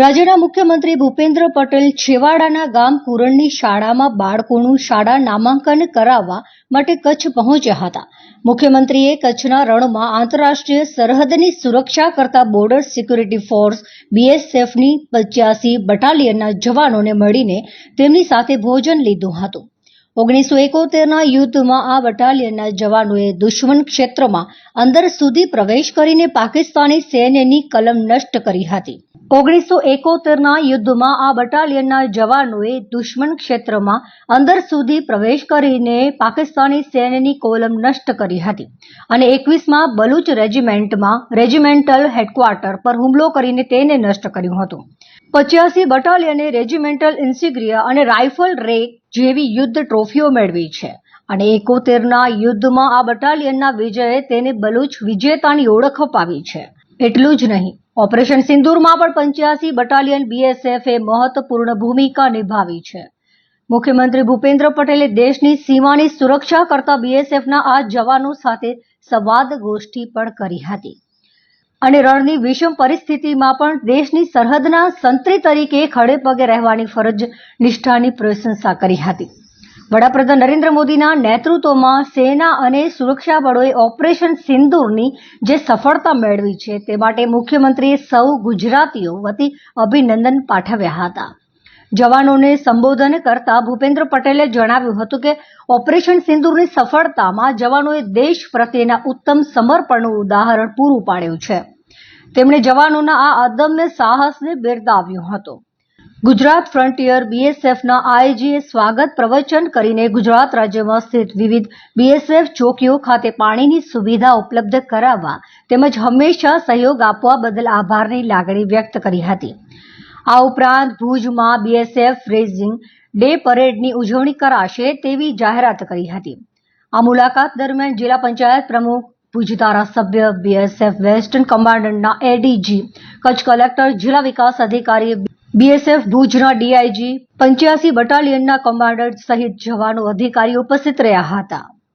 રાજ્યના મુખ્યમંત્રી ભૂપેન્દ્ર પટેલ છેવાડાના ગામ કુરણની શાળામાં બાળકોનું શાળા નામાંકન કરાવવા માટે કચ્છ પહોંચ્યા હતા. મુખ્યમંત્રીએ કચ્છના રણમાં આંતરરાષ્ટ્રીય સરહદની સુરક્ષા કરતા બોર્ડર સિક્યુરિટી ફોર્સ, બીએસએફની પચ્યાસી બટાલિયનના જવાનોને મળીને તેમની સાથે ભોજન લીધું હતું. ઓગણીસો એકોતેરના યુદ્ધમાં આ બટાલિયનના જવાનોએ દુશ્મન ક્ષેત્રમાં અંદર સુધી પ્રવેશ કરીને પાકિસ્તાની સૈન્યની કલમ નષ્ટ કરી હતી. ઓગણીસો એકોતેરના યુદ્ધમાં આ બટાલિયનના જવાનોએ દુશ્મન ક્ષેત્રમાં અંદર સુધી પ્રવેશ કરીને પાકિસ્તાની સૈન્યની કોલમ નષ્ટ કરી હતી અને એકવીસમાં બલુચ રેજિમેન્ટમાં રેજિમેન્ટલ હેડક્વાર્ટર પર હુમલો કરીને તેને નષ્ટ કર્યું હતું. પચ્યાસી બટાલિયને રેજિમેન્ટલ ઇન્સિગ્રિયા અને રાઇફલ રેક જેવી યુદ્ધ ટ્રોફીઓ મેળવી છે અને એકોતેરના યુદ્ધમાં આ બટાલિયનના વિજયે તેને બલુચ વિજેતાની ઓળખ અપાવી છે. એટલું જ નહીં. ઓપરેશન સિંદૂરમાં પણ પંચ્યાસી બટાલિયન બીએસએફે મહત્વપૂર્ણ ભૂમિકા નિભાવી છે. મુખ્યમંત્રી ભૂપેન્દ્ર પટેલે દેશની સીમાની સુરક્ષા કરતા બીએસએફના આ જવાનો સાથે સંવાદ ગોષ્ઠી પણ કરી હતી. અને રણની વિષમ પરિસ્થિતિમાં પણ દેશની સરહદના સંત્રી તરીકે ખડે પગે રહેવાની ફરજ નિષ્ઠાની પ્રશંસા કરી હતી. વડાપ્રધાન નરેન્દ્ર મોદીના નેતૃત્વમાં સેના અને સુરક્ષા બળોએ ઓપરેશન સિંદૂરની જે સફળતા મેળવી છે તે માટે મુખ્યમંત્રીએ સૌ ગુજરાતીઓ વતી અભિનંદન પાઠવ્યા હતા. જવાનોને સંબોધન કરતા ભૂપેન્દ્ર પટેલે જણાવ્યું હતું કે ઓપરેશન સિંદૂરની સફળતામાં જવાનોએ દેશ પ્રત્યેના ઉત્તમ સમર્પણનું ઉદાહરણ પૂરું પાડ્યું છે. તેમણે જવાનોના આ અદમ્ય સાહસને બિરદાવ્યું હતું. ગુજરાત ફ્રન્ટિયર બીએસએફના આઈજીએ સ્વાગત પ્રવચન કરીને ગુજરાત રાજ્યમાં સ્થિત વિવિધ બીએસએફ ચોકીઓ ખાતે પાણીની સુવિધા ઉપલબ્ધ કરાવવા તેમજ હંમેશા સહયોગ આપવા બદલ આભારની લાગણી વ્યક્ત કરી હતી. આ ઉપરાંત ભુજમાં બીએસએફ રેઝિંગ ડે પરેડની ઉજવણી કરાશે તેવી જાહેરાત કરી હતી. આ મુલાકાત દરમિયાન જિલ્લા પંચાયત પ્રમુખ, ભુજ ધારાસભ્ય, બીએસએફ વેસ્ટર્ન કમાન્ડના એડીજી, કચ્છ કલેક્ટર, જિલ્લા વિકાસ અધિકારી બીએસએફ ભુજના ડીઆઈજી પંચ્યાસી બટાલિયનના કમાન્ડર સહિત જવાનો અધિકારીઓ ઉપસ્થિત રહ્યા હતા.